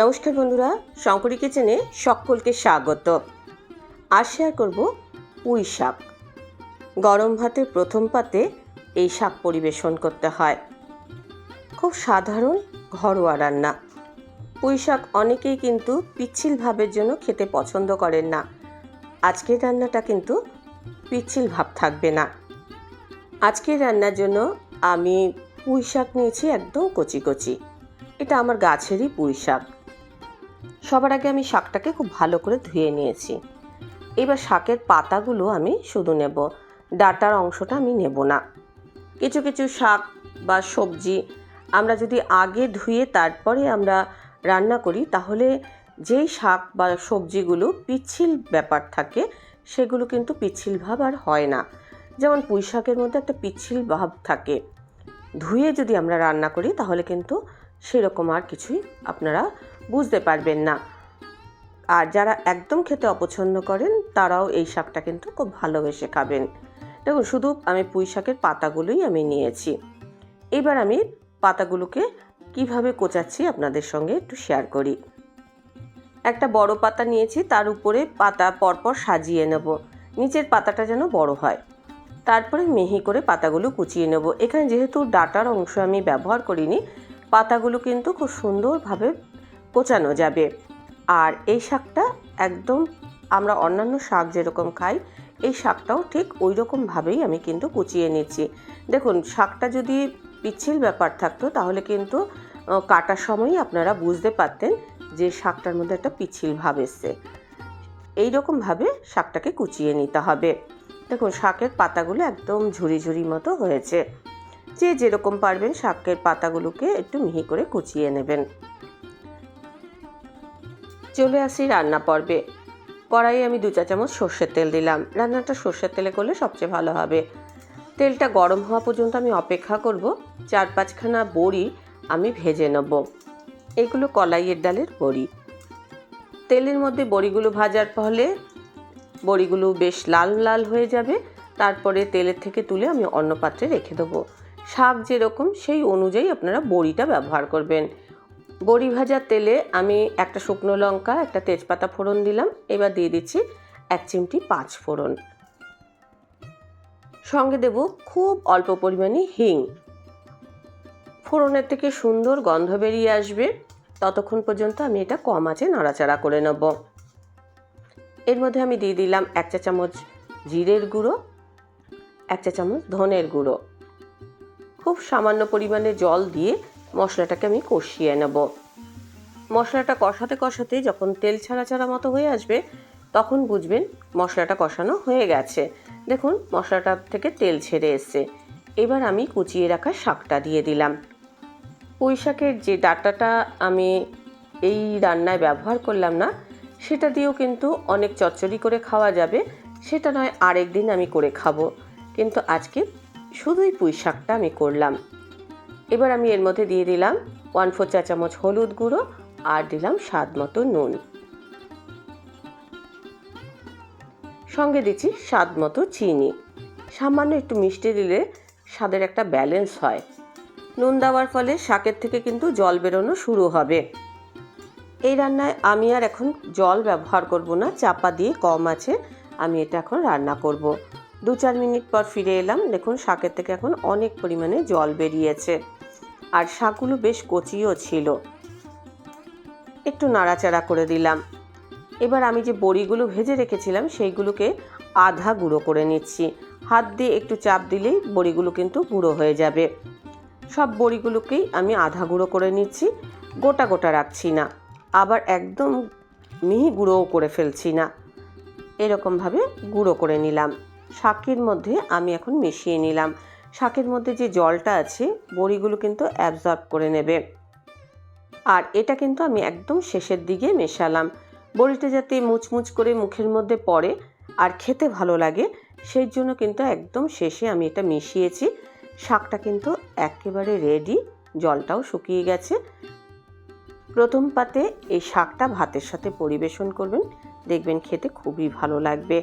নমস্কার বন্ধুরা, শঙ্করী কিচেনে সকলকে স্বাগত। আজ শেয়ার করব পুঁই শাক। গরম ভাতের প্রথম পাতে এই শাক পরিবেশন করতে হয়। খুব সাধারণ, ঘরোয়া রান্না। পুঁই শাক অনেকেই কিন্তু পিচ্ছিল ভাবের জন্য খেতে পছন্দ করেন না। আজকের রান্নাটা কিন্তু পিচ্ছিল ভাব থাকবে না। আজকের রান্নার জন্য আমি পুঁই শাক নিয়েছি একদম কচি কচি। এটা আমার গাছেরই পুঁই শাক। সবার আগে আমি শাকটাকে খুব ভালো করে ধুয়ে নিয়েছি। এবার শাকের পাতাগুলো আমি শুধু নেব। ডাটার অংশটা আমি নেব না। কিছু কিছু শাক বা সবজি আমরা যদি আগে ধুয়ে তারপরে আমরা রান্না করি, তাহলে যেই শাক বা সবজিগুলো পিচ্ছিল ব্যাপার থাকে, সেগুলো কিন্তু পিচ্ছিল ভাব আর হয় না। যেমন পুঁই শাকের মধ্যে একটা পিচ্ছিল ভাব থাকে। ধুয়ে যদি আমরা রান্না করি, তাহলে কিন্তু সেরকম আর কিছুই আপনারা বুঝতে পারবেন না। আর যারা একদম খেতে অপছন্দ করেন, তারাও এই শাকটা কিন্তু খুব ভালোবেসে খাবেন। দেখুন, শুধু আমি পুঁই শাকের পাতাগুলোই আমি নিয়েছি। এবার আমি পাতাগুলোকে কীভাবে কোচাচ্ছি আপনাদের সঙ্গে একটু শেয়ার করি। একটা বড় পাতা নিয়েছি, তার উপরে পাতা পরপর সাজিয়ে নেব। নিচের পাতাটা যেন বড় হয়। তারপরে মিহি করে পাতাগুলো কুচিয়ে নেব। এখানে যেহেতু ডাটার অংশ আমি ব্যবহার করিনি, পাতাগুলো কিন্তু খুব সুন্দরভাবে কোচানো যাবে। আর এই শাকটা একদম আমরা অন্যান্য শাক যেরকম খাই, এই শাকটাও ঠিক ওই রকমভাবেই আমি কিন্তু কুচিয়ে নিচ্ছি। দেখুন, শাকটা যদি পিচ্ছিল ব্যাপার থাকতো, তাহলে কিন্তু কাটার সময়ই আপনারা বুঝতে পারতেন যে শাকটার মধ্যে একটা পিচ্ছিল ভাব এসছে। এই রকমভাবে শাকটাকে কুচিয়ে নিতে হবে। দেখুন, শাকের পাতাগুলো একদম ঝুরি ঝুরি মতো হয়েছে। যে যেরকম পারবেন, শাকের পাতাগুলোকে একটু মিহি করে কুচিয়ে নেবেন। চলে আসি রান্না পর্বে। কড়াইয়ে আমি দু চা চামচ সর্ষের তেল দিলাম। রান্নাটা সর্ষের তেলে করলে সবচেয়ে ভালো হবে। তেলটা গরম হওয়া পর্যন্ত আমি অপেক্ষা করব। চার পাঁচখানা বড়ি আমি ভেজে নেব। এগুলো কলাইয়ের ডালের বড়ি। তেলের মধ্যে বড়িগুলো ভাজার ফলে বড়িগুলো বেশ লাল লাল হয়ে যাবে। তারপরে তেলের থেকে তুলে আমি অন্য পাত্রে রেখে দেবো। শাক যেরকম, সেই অনুযায়ী আপনারা বড়িটা ব্যবহার করবেন। বড়ি ভাজার তেলে আমি একটা শুকনো লঙ্কা, একটা তেজপাতা ফোড়ন দিলাম। এবার দিয়ে দিচ্ছি এক চিমটি পাঁচ ফোড়ন। সঙ্গে দেব খুব অল্প পরিমাণে হিং। ফোড়নের থেকে সুন্দর গন্ধ বেরিয়ে আসবে। ততক্ষণ পর্যন্ত আমি এটা কম আছে নাড়াচাড়া করে নেব। এর মধ্যে আমি দিয়ে দিলাম এক চা চামচ জিরের গুঁড়ো, এক চা চামচ ধনের গুঁড়ো। খুব সামান্য পরিমাণে জল দিয়ে মশলাটাকে আমি কষিয়ে নেব। মশলাটা কষাতে কষাতে যখন তেল ছাড়া ছাড়া মতো হয়ে আসবে, তখন বুঝবেন মশলাটা কষানো হয়ে গেছে। দেখুন, মশলাটা থেকে তেল ছেড়ে এসছে। এবার আমি কুচিয়ে রাখা শাকটা দিয়ে দিলাম। পুঁই শাকের যে ডাটাটা আমি এই রান্নায় ব্যবহার করলাম না, সেটা দিয়েও কিন্তু অনেক চচ্চড়ি করে খাওয়া যাবে। সেটা নয় আরেক দিন আমি করে খাব। কিন্তু আজকে শুধুই পুঁই শাকটা আমি করলাম। এবার আমি এর মধ্যে দিয়ে দিলাম ওয়ান ফোর চা চামচ হলুদ গুঁড়ো আর দিলাম স্বাদ মতো নুন। সঙ্গে দিচ্ছি স্বাদ মতো চিনি। সামান্য একটু মিষ্টি দিলে স্বাদের একটা ব্যালেন্স হয়। নুন দেওয়ার ফলে শাকের থেকে কিন্তু জল বেরোনো শুরু হবে। এই রান্নায় আমি আর এখন জল ব্যবহার করব না, চাপা দিয়ে কম আছে, আমি এটা এখন রান্না করব। দু চার মিনিট পর ফিরে এলাম, দেখুন শাকের থেকে এখন অনেক পরিমাণে জল বেরিয়েছে। আর শাকগুলো বেশ কচিও ছিল। একটু নাড়াচাড়া করে দিলাম। এবার আমি যে বড়িগুলো ভেজে রেখেছিলাম, সেইগুলোকে আধা গুঁড়ো করে নিচ্ছি। হাত দিয়ে একটু চাপ দিলেই বড়িগুলো কিন্তু গুঁড়ো হয়ে যাবে। সব বড়িগুলোকেই আমি আধা গুঁড়ো করে নিচ্ছি, গোটা গোটা রাখছি না। আবার একদম মিহি গুঁড়োও করে ফেলছি না। এরকমভাবে গুঁড়ো করে নিলাম। শাকের মধ্যে আমি এখন মিশিয়ে নিলাম। শাকের মধ্যে যে জলটা আছে, বড়িগুলো কিন্তু অ্যাবজর্ব করে নেবে। আর এটা কিন্তু আমি একদম শেষের দিকে মেশালাম। বড়িটা যাতে মুচমুচ করে মুখের মধ্যে পড়ে আর খেতে ভালো লাগে, সেই জন্য কিন্তু একদম শেষে আমি এটা মিশিয়েছি। শাকটা কিন্তু একেবারে রেডি জলটাও শুকিয়ে গেছে। প্রথম পাতে এই শাকটা ভাতের সাথে পরিবেশন করবেন, দেখবেন খেতে খুবই ভালো লাগবে।